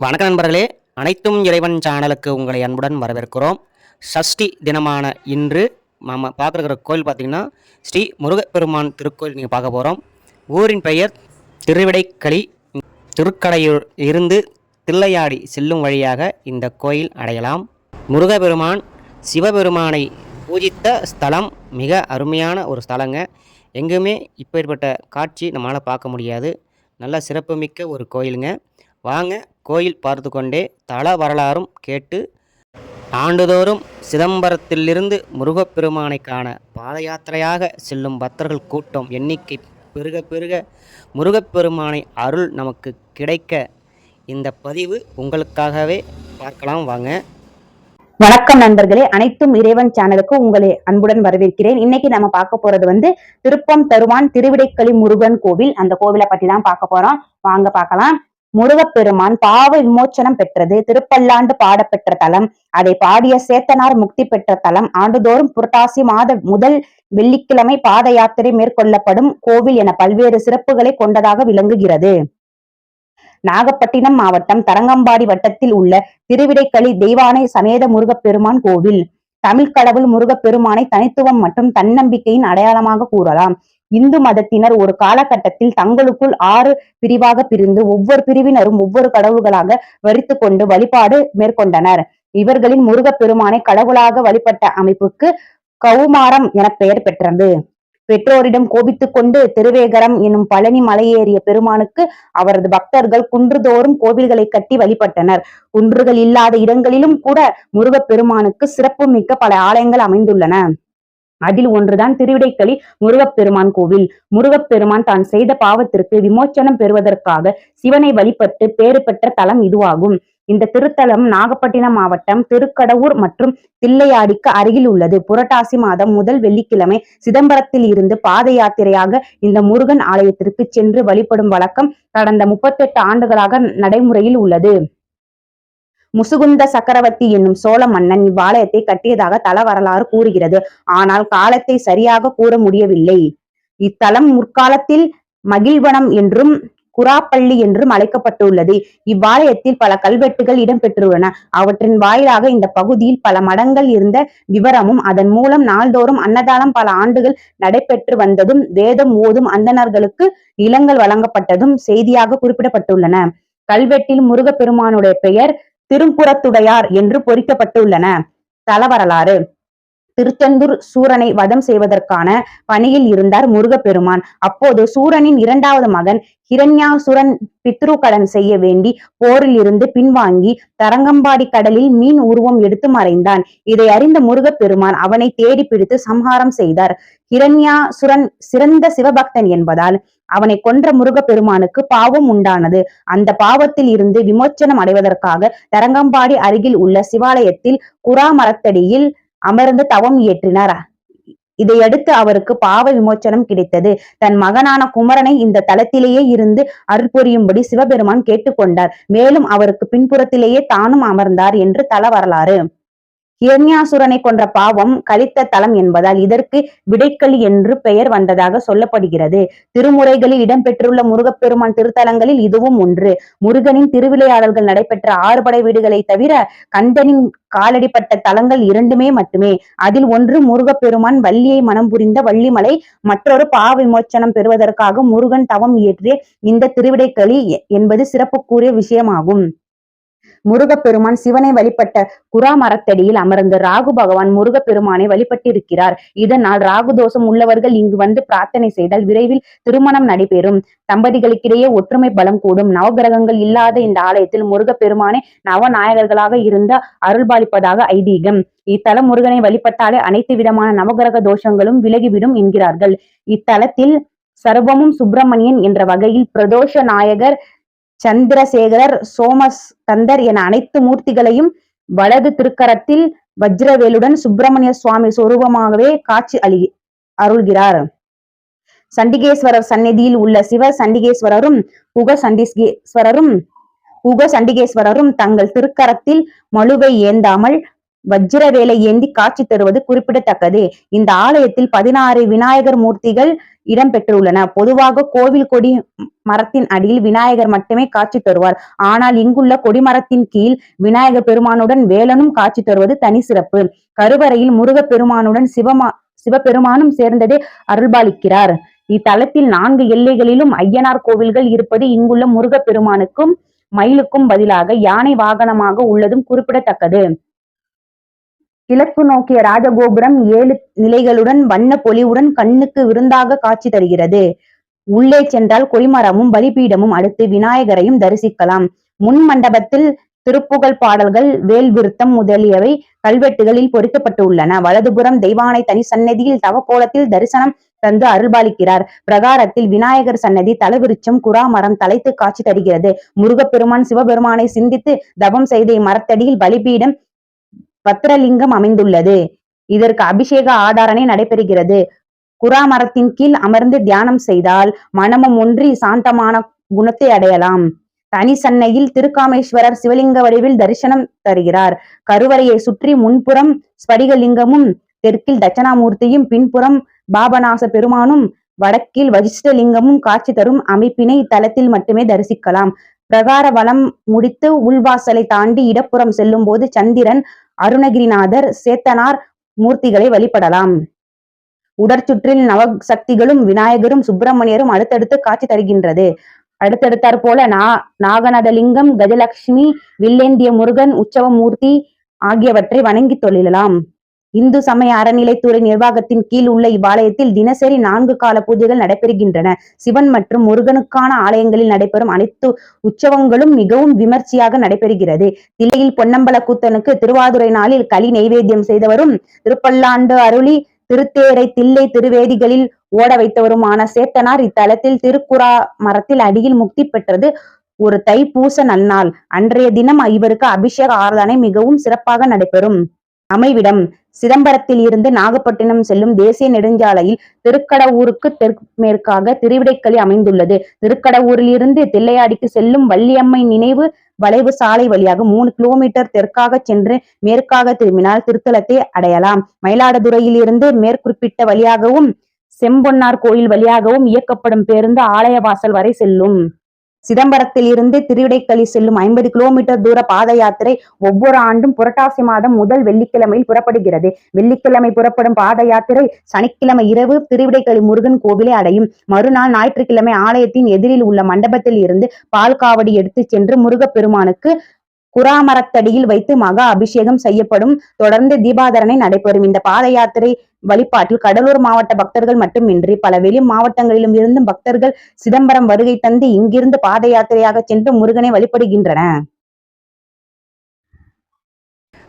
வணக்க நண்பர்களே அனைத்தும் இறைவன் சேனலுக்கு உங்களை அன்புடன் வரவேற்கிறோம். சஷ்டி தினமான இன்று நம்ம பார்க்குற கோயில் பார்த்திங்கன்னா ஸ்ரீ முருகப்பெருமான் திருக்கோயில் நீங்கள் பார்க்க போகிறோம் ஊரின் பெயர் திருவிடைக்களி. திருக்கடையூர் இருந்து தில்லையாடி செல்லும் வழியாக இந்த கோயில் அடையலாம். முருகப்பெருமான் சிவபெருமானை பூஜித்த ஸ்தலம் மிக அருமையான ஒரு ஸ்தலங்க. எங்குமே இப்பேற்பட்ட காட்சி நம்மளால் பார்க்க முடியாது. நல்ல சிறப்புமிக்க ஒரு கோயிலுங்க. வாங்க கோயில் பார்த்து கொண்டே தல வரலாறும் கேட்டு ஆண்டுதோறும் சிதம்பரத்திலிருந்து முருகப்பெருமானை காண பாத யாத்திரையாக செல்லும் பக்தர்கள் கூட்டம் எண்ணிக்கை பெருக பெருக முருகப்பெருமானை அருள் நமக்கு கிடைக்க இந்த பதிவு உங்களுக்காகவே பார்க்கலாம். வாங்க. வணக்கம் நண்பர்களே. அனைத்தும் இறைவன் சேனலுக்கு உங்களை அன்புடன் வரவேற்கிறேன். இன்னைக்கு நம்ம பார்க்க போறது வந்து திருப்பம் தருவான் திருவிடைக்களி முருகன் கோவில். அந்த கோவிலை பத்தி தான் பார்க்க போறோம். வாங்க பார்க்கலாம். முருகப்பெருமான் பாவ விமோச்சனம் பெற்றது. திருப்பல்லாண்டு பாடப்பெற்ற தலம் அதை பாடிய சேத்தனார் முக்தி பெற்ற தலம். ஆண்டுதோறும் புரட்டாசி மாத முதல் வெள்ளிக்கிழமை பாத யாத்திரை மேற்கொள்ளப்படும் கோவில் என பல்வேறு சிறப்புகளை கொண்டதாக விளங்குகிறது. நாகப்பட்டினம் மாவட்டம் தரங்கம்பாடி வட்டத்தில் உள்ள திருவிடைக்களி தெய்வானை சமேத முருகப்பெருமான் கோவில். தமிழ் கடவுள் முருகப்பெருமானை தனித்துவம் மற்றும் தன்னம்பிக்கையின் அடையாளமாக கூறலாம். இந்து மதத்தினர் ஒரு காலகட்டத்தில் தங்களுக்குள் ஆறு பிரிவாக பிரிந்து ஒவ்வொரு பிரிவினரும் ஒவ்வொரு கடவுள்களாக வரித்து கொண்டு வழிபாடு மேற்கொண்டனர். இவர்களின் முருகப்பெருமானை கடவுளாக வழிபட்ட அமைப்புக்கு கௌமாரம் என பெயர் பெற்றது. பெற்றோரிடம் கோபித்துக் கொண்டு திருவேகரம் எனும் பழனி மலையேறிய பெருமானுக்கு அவரது பக்தர்கள் குன்றுதோறும் கோவில்களை கட்டி வழிபட்டனர். குன்றுகள் இல்லாத இடங்களிலும் கூட முருகப்பெருமானுக்கு சிறப்பு மிக்க பல ஆலயங்கள் அமைந்துள்ளன. அதில் ஒன்றுதான் திருவிடைக்களி முருகப்பெருமான் கோவில். முருகப்பெருமான் தான் செய்த பாவத்திற்கு விமோச்சனம் பெறுவதற்காக சிவனை வழிபட்டு பேறு பெற்ற தலம் இதுவாகும். இந்த திருத்தலம் நாகப்பட்டினம் மாவட்டம் திருக்கடவுர் மற்றும் தில்லையாடிக்கு அருகில் உள்ளது. புரட்டாசி மாதம் முதல் வெள்ளிக்கிழமை சிதம்பரத்தில் இருந்து பாத யாத்திரையாக இந்த முருகன் ஆலயத்திற்கு சென்று வழிபடும் வழக்கம் கடந்த முப்பத்தெட்டு ஆண்டுகளாக நடைமுறையில் உள்ளது. முசுகுந்த சக்கரவர்த்தி என்னும் சோழ மன்னன் இவ்வாலயத்தை கட்டியதாக தல வரலாறு கூறுகிறது. ஆனால் காலத்தை சரியாக கூற முடியவில்லை. இத்தலம் முற்காலத்தில் மகிழ்வனம் என்றும் குராப்பள்ளி என்றும் அழைக்கப்பட்டுள்ளது. இவ்வாலயத்தில் பல கல்வெட்டுகள் இடம்பெற்றுள்ளன. அவற்றின் வாயிலாக இந்த பகுதியில் பல மடங்கள் இருந்த விவரமும் அதன் மூலம் நாள்தோறும் அன்னதானம் பல ஆண்டுகள் நடைபெற்று வந்ததும் வேதம் ஓதும் அந்தணர்களுக்கு நிலங்கள் வழங்கப்பட்டதும் செய்தியாக குறிப்பிடப்பட்டுள்ளன. கல்வெட்டில் முருகப்பெருமானுடைய பெயர் திருப்புறத்துடையார் என்று பொறிக்கப்பட்டுள்ளன. தல வரலாறு திருச்செந்தூர் சூரனை வதம் செய்வதற்கான பணியில் இருந்தார் முருகப்பெருமான். அப்போது சூரனின் இரண்டாவது மகன் ஹிரண்யாசுரன் பித்ரு கடன் செய்ய வேண்டி போரில் இருந்து பின்வாங்கி தரங்கம்பாடி கடலில் மீன் உருவம் எடுத்து மறைந்தான். இதை அறிந்த முருகப்பெருமான் அவனை தேடி பிடித்து சம்ஹாரம் செய்தார். ஹிரண்யாசுரன் சிறந்த சிவபக்தன் என்பதால் அவனை கொன்ற முருகப்பெருமானுக்கு பாவம் உண்டானது. அந்த பாவத்தில் இருந்து விமோச்சனம் அடைவதற்காக தரங்கம்பாடி அருகில் உள்ள சிவாலயத்தில் குரா மரத்தடியில் அமர்ந்து தவம் இயற்றினார்? இதையடுத்து அவருக்கு பாவ விமோச்சனம் கிடைத்தது. தன் மகனான குமரனை இந்த தளத்திலேயே இருந்து அருள்புரியும்படி சிவபெருமான் கேட்டுக்கொண்டார். மேலும் அவருக்கு பின்புறத்திலேயே தானும் அமர்ந்தார் என்று தல வரலாறு. ஹிரண்யாசுரனை கொன்ற பாவம் கலித்த தலம் என்பதால் இதற்கு விடைக்களி என்று பெயர் வந்ததாக சொல்லப்படுகிறது. திருமுறைகளில் இடம்பெற்றுள்ள முருகப்பெருமான் திருத்தலங்களில் இதுவும் ஒன்று. முருகனின் திருவிளையாடல்கள் நடைபெற்ற ஆறுபடை வீடுகளை தவிர கந்தனின் காலடிப்பட்ட தலங்கள் இரண்டுமே மட்டுமே. அதில் ஒன்று முருகப்பெருமான் வள்ளியை மனம் புரிந்த வள்ளிமலை மற்றொரு பாவ விமோச்சனம் பெறுவதற்காக முருகன் தவம் இயற்றிய இந்த திருவிடைக்களி என்பது சிறப்புக்குரிய விஷயமாகும். முருகப்பெருமான் சிவனை வழிபட்ட குரா மரத்தடியில் அமர்ந்து ராகு பகவான் முருகப்பெருமானை வழிபட்டிருக்கிறார். இதனால் ராகு தோஷம் உள்ளவர்கள் இங்கு வந்து பிரார்த்தனை செய்தால் விரைவில் திருமணம் நடைபெறும். தம்பதிகளுக்கிடையே ஒற்றுமை பலம் கூடும். நவகிரகங்கள் இல்லாத இந்த ஆலயத்தில் முருகப்பெருமானை நவநாயகர்களாக இருந்த அருள்பாலிப்பதாக ஐதீகம். இத்தலம் முருகனை வழிபட்டாலே அனைத்து விதமான நவகிரக தோஷங்களும் விலகிவிடும் என்கிறார்கள். இத்தலத்தில் சர்வமும் சுப்பிரமணியன் என்ற வகையில் பிரதோஷ நாயகர் சந்திரசேகரர் சோமஸ்கந்தர் என அனைத்து மூர்த்திகளையும் வலது திருக்கரத்தில் வஜ்ரவேலுடன் சுப்பிரமணிய சுவாமி சொரூபமாகவே காட்சி அளி அருள்கிறார். சண்டிகேஸ்வரர் சந்நிதியில் உள்ள சிவ சண்டிகேஸ்வரரும் உக சண்டிகேஸ்வரரும் உக சண்டிகேஸ்வரரும் தங்கள் திருக்கரத்தில் மழுவை ஏந்தாமல் வஜ்ர வேலை ஏந்தி காட்சி தருவது குறிப்பிடத்தக்கது. இந்த ஆலயத்தில் பதினாறு விநாயகர் மூர்த்திகள் இடம்பெற்றுள்ளன. பொதுவாக கோவில் கொடி மரத்தின் அடியில் விநாயகர் மட்டுமே காட்சி தருவார். ஆனால் இங்குள்ள கொடிமரத்தின் கீழ் விநாயகர் பெருமானுடன் வேலனும் காட்சி தருவது தனி சிறப்பு. கருவறையில் முருகப்பெருமானுடன் சிவமா சிவபெருமானும் சேர்ந்ததே அருள்பாலிக்கிறார். இத்தலத்தில் நான்கு எல்லைகளிலும் ஐயனார் கோவில்கள் இருப்பது இங்குள்ள முருகப்பெருமானுக்கும் மயிலுக்கும் பதிலாக யானை வாகனமாக உள்ளதும் குறிப்பிடத்தக்கது. கிழக்கு நோக்கிய ராஜகோபுரம் ஏழு நிலைகளுடன் வண்ண பொலிவுடன் கண்ணுக்கு விருந்தாக காட்சி தருகிறது. உள்ளே சென்றால் கொடிமரமும் பலிபீடமும் அடுத்து விநாயகரையும் தரிசிக்கலாம். முன் மண்டபத்தில் திருப்புகழ் பாடல்கள் வேல் விருத்தம் முதலியவை கல்வெட்டுகளில் பொறிக்கப்பட்டுள்ளன. வலதுபுறம் தெய்வானை தனி சன்னதியில் தவக்கோலத்தில் தரிசனம் தந்து அருள்பாலிக்கிறார். பிரகாரத்தில் விநாயகர் சன்னதி தலைவிருச்சம் குரா மரம் தலைத்து காட்சி தருகிறது. முருகப்பெருமான் சிவபெருமானை சிந்தித்து தவம் செய்த இம்மரத்தடியில் பலிபீடம் பத்ரலிங்கம் அமைந்துள்ளது. இதற்கு அபிஷேக ஆதாரணை நடைபெறுகிறது. குரா மரத்தின் கீழ் அமர்ந்து தியானம் செய்தால் மனமும் ஒன்றி சாந்தமான குணத்தை அடையலாம். தனி சன்னையில் திருக்காமேஸ்வரர் சிவலிங்க வடிவில் தரிசனம் தருகிறார். கருவறையை சுற்றி முன்புறம் ஸ்படிகலிங்கமும் தெற்கில் தட்சணாமூர்த்தியும் பின்புறம் பாபநாச பெருமானும் வடக்கில் வஜிஷ்டலிங்கமும் காட்சி தரும் அமைப்பினை இத்தலத்தில் மட்டுமே தரிசிக்கலாம். பிரகார வலம் முடித்து உள்வாசலை தாண்டி இடப்புறம் செல்லும் போது சந்திரன் அருணகிரிநாதர் சேத்தனார் மூர்த்திகளை வழிபடலாம். உடற்சுற்றில் நவசக்திகளும் விநாயகரும் சுப்பிரமணியரும் அடுத்தடுத்து காட்சி தருகின்றது. அடுத்தடுத்தாற் போல நா நாகநாதலிங்கம் கஜலட்சுமி வில்லேந்திய முருகன் உற்சவ மூர்த்தி ஆகியவற்றை வணங்கி தொழிலலாம். இந்து சமய அறநிலைத்துறை நிர்வாகத்தின் கீழ் உள்ள இவ்வாலயத்தில் தினசரி நான்கு கால பூஜைகள் நடைபெறுகின்றன. சிவன் மற்றும் முருகனுக்கான ஆலயங்களில் நடைபெறும் அனைத்து உற்சவங்களும் மிகவும் விமர்சையாக நடைபெறுகிறது. தில்லையில் பொன்னம்பல கூத்தனுக்கு திருவாதுரை நாளில் களி நைவேத்தியம் செய்தவரும் திருப்பல்லாண்டு அருளி திருத்தேரை தில்லை திருவேதிகளில் ஓட வைத்தவருமான சேத்தனார் இத்தலத்தில் திருக்குறா மரத்தில் அடியில் முக்தி பெற்றது ஒரு தைப்பூச நன்னாள். அன்றைய தினம் இவருக்கு அபிஷேக ஆராதனை மிகவும் சிறப்பாக நடைபெறும். அமைவிடம் சிதம்பரத்தில் இருந்து நாகப்பட்டினம் செல்லும் தேசிய நெடுஞ்சாலையில் திருக்கடவூருக்கு தெற்மேற்காக திருவிடைக்களி அமைந்துள்ளது. திருக்கடவூரில் இருந்து தில்லையாடிக்கு செல்லும் வள்ளியம்மை நினைவு வளைவு சாலை வழியாக மூணு கிலோமீட்டர் தெற்காக சென்று மேற்காக திரும்பினால் திருத்தலத்தை அடையலாம். மயிலாடுதுறையில் இருந்து மேற்குறிப்பிட்ட வழியாகவும் செம்பொன்னார் கோயில் வழியாகவும் இயக்கப்படும் பேருந்து ஆலயவாசல் வரை செல்லும். சிதம்பரத்தில் இருந்து திருவிடைக்களி செல்லும் ஐம்பது கிலோமீட்டர் தூர பாத யாத்திரை ஒவ்வொரு ஆண்டும் புரட்டாசி மாதம் முதல் வெள்ளிக்கிழமையில் புறப்படுகிறது. வெள்ளிக்கிழமை புறப்படும் பாத யாத்திரை சனிக்கிழமை இரவு திருவிடைக்களி முருகன் கோவிலை அடையும். மறுநாள் ஞாயிற்றுக்கிழமை ஆலயத்தின் எதிரில் உள்ள மண்டபத்தில் இருந்து பால் காவடி எடுத்து சென்று முருகப்பெருமானுக்கு குராமரத்தடியில் வைத்து மகா அபிஷேகம் செய்யப்படும். தொடர்ந்து தீபாதரணை நடைபெறும். இந்த பாத யாத்திரை வழிபாட்டில் கடலூர் மாவட்ட பக்தர்கள் மட்டுமின்றி பல வெளி மாவட்டங்களிலும் இருந்தும் பக்தர்கள் சிதம்பரம் வருகை தந்து இங்கிருந்து பாத யாத்திரையாக சென்று முருகனை வழிபடுகின்றன.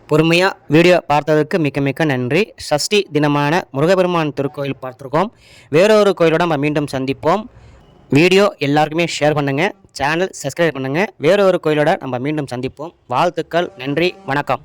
பொறுமையாக வீடியோ பார்த்ததுக்கு மிக்க மிக்க நன்றி. சஷ்டி தினமான முருகபெருமான் திருக்கோயில் பார்த்துருக்கோம். வேறொரு கோயிலோட நம்ம மீண்டும் சந்திப்போம். வீடியோ எல்லாருக்குமே ஷேர் பண்ணுங்கள் சேனல் சப்ஸ்கிரைப் பண்ணுங்கள் வேறொரு கோயிலோட நம்ம மீண்டும் சந்திப்போம். வாழ்த்துக்கள் நன்றி வணக்கம்.